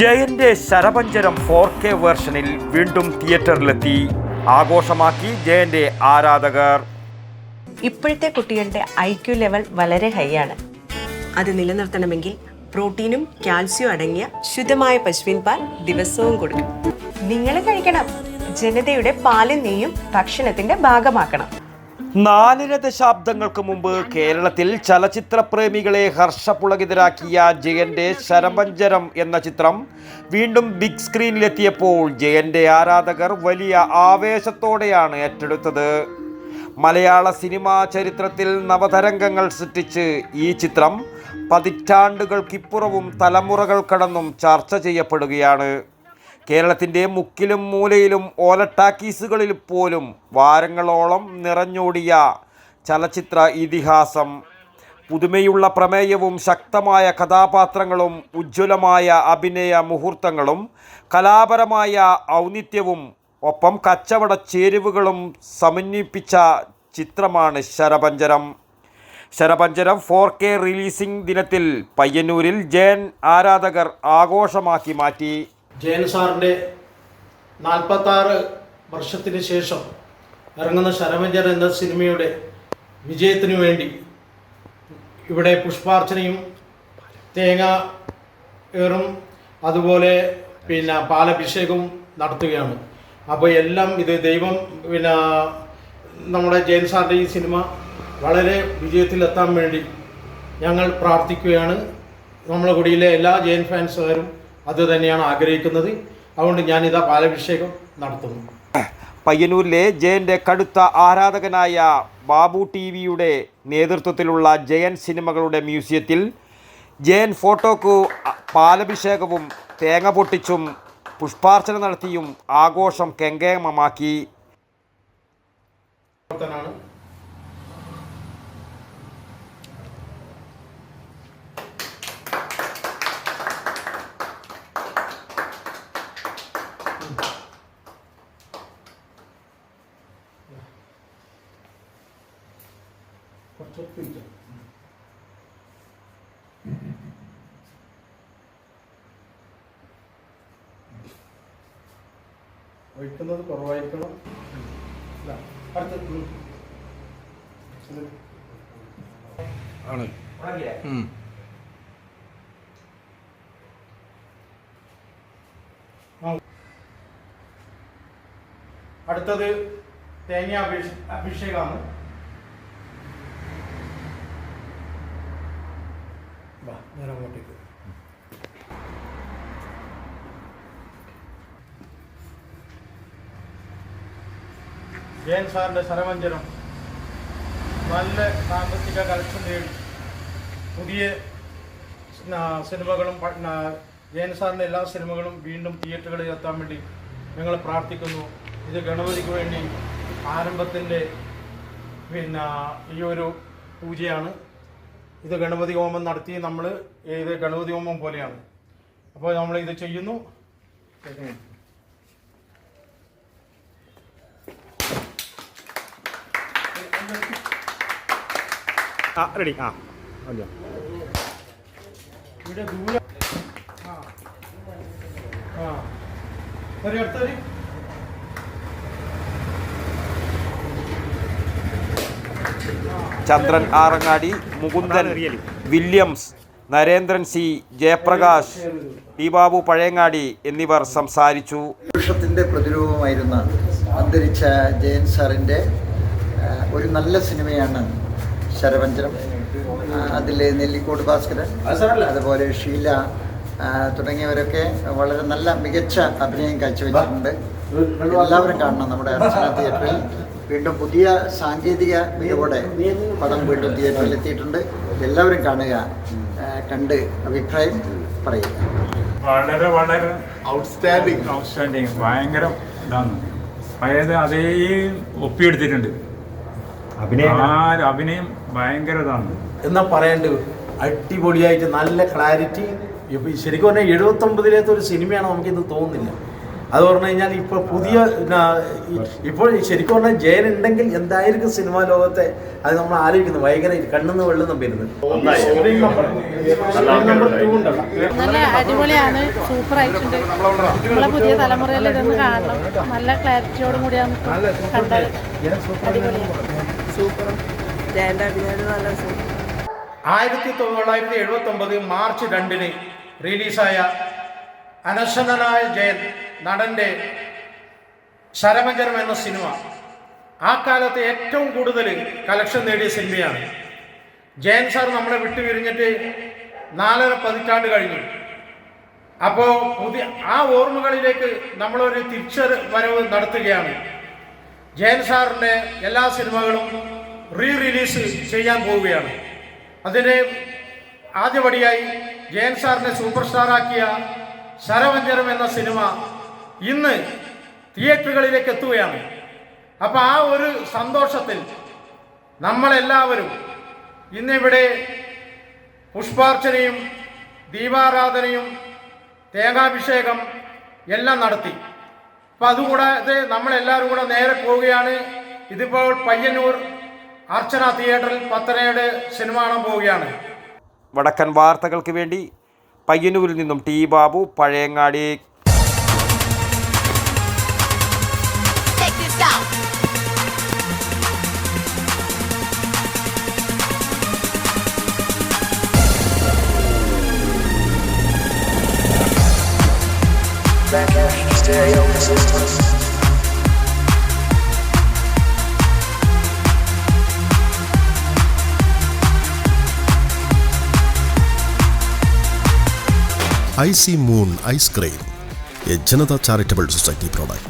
ജയന്റെ Sharapancharam four K വേർഷനിൽ വീണ്ടും തിയേറ്ററിലെത്തി. ആഘോഷമാക്കി ജയന്റെ ആരാധകർ. ഇപ്പോഴത്തെ കുട്ടികളുടെ ഐ ക്യു ലെവൽ വളരെ ഹൈ ആണ്. അത് നിലനിർത്തണമെങ്കിൽ പ്രോട്ടീനും കാൽസ്യവും അടങ്ങിയ ശുദ്ധമായ പശുവിൻ പാൽ ദിവസവും കൊടുക്കും നിങ്ങൾ കഴിക്കണം. ജനതയുടെ പാലും നെയ്യും ഭക്ഷണത്തിന്റെ ഭാഗമാക്കണം. നാലര ദശാബ്ദങ്ങൾക്ക് മുമ്പ് കേരളത്തിൽ ചലച്ചിത്ര പ്രേമികളെ ഹർഷപുളകിതരാക്കിയ ജയന്റെ ശരമഞ്ചരം എന്ന ചിത്രം വീണ്ടും ബിഗ് സ്ക്രീനിലെത്തിയപ്പോൾ ജയന്റെ ആരാധകർ വലിയ ആവേശത്തോടെയാണ് ഏറ്റെടുത്തത്. മലയാള സിനിമാ ചരിത്രത്തിൽ നവതരംഗങ്ങൾ സൃഷ്ടിച്ച് ഈ ചിത്രം പതിറ്റാണ്ടുകൾക്കിപ്പുറവും തലമുറകൾ കടന്നും ചർച്ച ചെയ്യപ്പെടുകയാണ്. കേരളത്തിന്റെ മുക്കിലും മൂലയിലും ഓലട്ടാക്കീസുകളിൽ പോലും വാരങ്ങളോളം നിറഞ്ഞോടിയ ചലച്ചിത്ര ഇതിഹാസം. പുതുമയുള്ള പ്രമേയവും ശക്തമായ കഥാപാത്രങ്ങളും ഉജ്ജ്വലമായ അഭിനയ മുഹൂർത്തങ്ങളും കലാപരമായ ഔന്നിത്യവും ഒപ്പം കച്ചവട ചേരുവകളും സമന്വയിപ്പിച്ച ചിത്രമാണ് Sharapancharam Sharapancharam four K releasing ദിനത്തിൽ പയ്യന്നൂരിൽ ജയൻ ആരാധകർ ആഘോഷമാക്കി മാറ്റി. ജയൻ സാറിന്റെ നാൽപ്പത്താറ് വർഷത്തിന് ശേഷം ഇറങ്ങുന്ന ശരമഞ്ചർ എന്ന സിനിമയുടെ വിജയത്തിനു വേണ്ടി ഇവിടെ പുഷ്പാർച്ചനയും തേങ്ങ ഏറും അതുപോലെ പിന്നെ പാലഭിഷേകവും നടത്തുകയാണ്. അപ്പോൾ എല്ലാം ഇത് ദൈവം പിന്നെ നമ്മുടെ ജയൻ സാറിന്റെ ഈ സിനിമ വളരെ വിജയത്തിലെത്താൻ വേണ്ടി ഞങ്ങൾ പ്രാർത്ഥിക്കുകയാണ്. നമ്മുടെ കുടിയിലെ എല്ലാ ജയൻ ഫാൻസുകാരും അത് തന്നെയാണ് ആഗ്രഹിക്കുന്നത്. അതുകൊണ്ട് ഞാനിതാ പാലഭിഷേകം നടത്തുന്നു. പയ്യന്നൂരിലെ ജയന്റെ കടുത്ത ആരാധകനായ ബാബു ടി വിയുടെ നേതൃത്വത്തിലുള്ള ജയൻ സിനിമകളുടെ മ്യൂസിയത്തിൽ ജയൻ ഫോട്ടോക്ക് പാലഭിഷേകവും തേങ്ങ പൊട്ടിച്ചും പുഷ്പാർച്ചന നടത്തിയും ആഘോഷം കെങ്കേമമാക്കി. കുറച്ച് ഒപ്പിച്ചു ഒഴിക്കുന്നത് കുറവായിരിക്കണം ഇല്ല. അടുത്ത് ഉം. ഇത്. ആ. അടുത്തത് തേങ്ങ അഭിഷ അഭിഷേകമാണ് ജയൻ സാറിന്റെ ശരമഞ്ചരം നല്ല സാമ്പത്തിക കളക്ഷൻ നേടി. പുതിയ സിനിമകളും ജയൻ സാറിന്റെ എല്ലാ സിനിമകളും വീണ്ടും തിയേറ്ററുകളിൽ എത്താൻ വേണ്ടി ഞങ്ങൾ പ്രാർത്ഥിക്കുന്നു. ഇത് ഗണപതിക്ക് വേണ്ടി ആരംഭത്തിന്റെ പിന്നെ ഈ ഒരു പൂജയാണ്. ഇത് ഗണപതി ഹോമം നടത്തി നമ്മൾ ഇത് ഗണപതി ഹോമം പോലെയാണ്. അപ്പോൾ നമ്മൾ ഇത് ചെയ്യുന്നു. ആ റെഡി ആ മതിയോ ഇവിടെ ദൂരെ. ആ. ആ. ഒരു അടുത്തൊരു Chandran Arangadi Mukundan Williams Narendran C Jayaprakash P Babu Pazhayangadi എന്നിവർ സംസാരിച്ചു. പുരുഷത്തിന്റെ പ്രതിരൂപമായിരുന്ന അന്തരിച്ച ജയൻ സാറിന്റെ ഒരു നല്ല സിനിമയാണ് ശരപഞ്ചരം അതിൽ നെല്ലിക്കോട് ഭാസ്കരൻ അതുപോലെ ഷീല തുടങ്ങിയവരൊക്കെ വളരെ നല്ല മികച്ച അഭിനയം കാഴ്ചവെച്ചിട്ടുണ്ട്. എല്ലാവരും കാണണം നമ്മുടെ അർച്ചന തിയേറ്ററിൽ. വീണ്ടും പുതിയ സാങ്കേതിക മികവോടെ പടം വീണ്ടും തിയേറ്ററിൽ എത്തിയിട്ടുണ്ട്. എല്ലാവരും കാണുക കണ്ട് അഭിപ്രായം പറയുക. വളരെ വളരെ ഔട്ട്സ്റ്റാൻഡിങ് ഔട്ട്സ്റ്റാൻഡിങ് ഭയങ്കര ഇതാണ്. പഴയത് അതേ ഒപ്പിയെടുത്തിട്ടുണ്ട്. അഭിനയം. ഭയങ്കരതാണ് എന്നാ പറയേണ്ടത് അടിപൊളിയായിട്ട് നല്ല ക്ലാരിറ്റി ഇപ്പം ശരിക്കും പറഞ്ഞാൽ എഴുപത്തൊമ്പതിലത്തെ ഒരു സിനിമയാണ് നമുക്കിത് തോന്നുന്നില്ല. അത് പറഞ്ഞു കഴിഞ്ഞാൽ ഇപ്പോൾ പുതിയ ഇപ്പോൾ ശരിക്കും പറഞ്ഞാൽ ജയൻ ഉണ്ടെങ്കിൽ എന്തായിരിക്കും സിനിമാ ലോകത്തെ? അത് നമ്മൾ ആലോചിക്കുന്നു. ഭയങ്കര കണ്ണെന്ന് വെള്ളം ഉണ്ടല്ലോ. നല്ല അടിപൊളിയാണ്. സൂപ്പർ ആയിട്ടുണ്ട്. നമ്മളെ പുതിയ തലമുറയിൽ ഇതൊന്ന് കാണണം. നല്ല ക്ലാരിറ്റിയോടും കൂടി നമുക്ക് കണ്ടത് അടിപൊളിയാണ്. ആയിരത്തി തൊള്ളായിരത്തി എഴുപത്തി ഒമ്പത് മാർച്ച് രണ്ടിന് റിലീസായ അനശ്വനായ ജയൻ നടന്റെ ശരമജരം എന്ന സിനിമ. ആ കാലത്ത് ഏറ്റവും കൂടുതൽ കളക്ഷൻ നേടിയ സിനിമയാണ്. ജയൻ സാർ നമ്മളെ വിട്ടു പിരിഞ്ഞിട്ട് നാലര പതിറ്റാണ്ട് കഴിഞ്ഞു. അപ്പോൾ പുതിയ ആ ഓർമ്മകളിലേക്ക് നമ്മളൊരു തിരിച്ചു വരവ് നടത്തുകയാണ്. ജയൻ സാറിന്റെ എല്ലാ സിനിമകളും റീ റിലീസ് ചെയ്യാൻ പോവുകയാണ്. അതിന് ആദ്യപടിയായി ജയൻ സാറിനെ സൂപ്പർ സ്റ്റാറാക്കിയ ശരവഞ്ചരം എന്ന സിനിമ ഇന്ന് തിയേറ്ററുകളിലേക്ക് എത്തുകയാണ്. അപ്പം ആ ഒരു സന്തോഷത്തിൽ നമ്മളെല്ലാവരും ഇന്നിവിടെ പുഷ്പാർച്ചനയും ദീപാരാധനയും തേങ്ങാഭിഷേകം എല്ലാം നടത്തി. അപ്പം അതുകൂടാതെ നമ്മളെല്ലാവരും കൂടെ നേരെ പോവുകയാണ്. ഇതിപ്പോൾ പയ്യന്നൂർ അർച്ചന തിയേറ്ററിൽ പത്തനയുടെ സിനിമ കാണാൻ പോവുകയാണ്. വടക്കൻ വാർത്തകൾക്ക് വേണ്ടി പയ്യന്നൂരിൽ നിന്നും T Babu Pazhayangadi. Ice systems. Moon Ice Cream, a Janata charitable society product.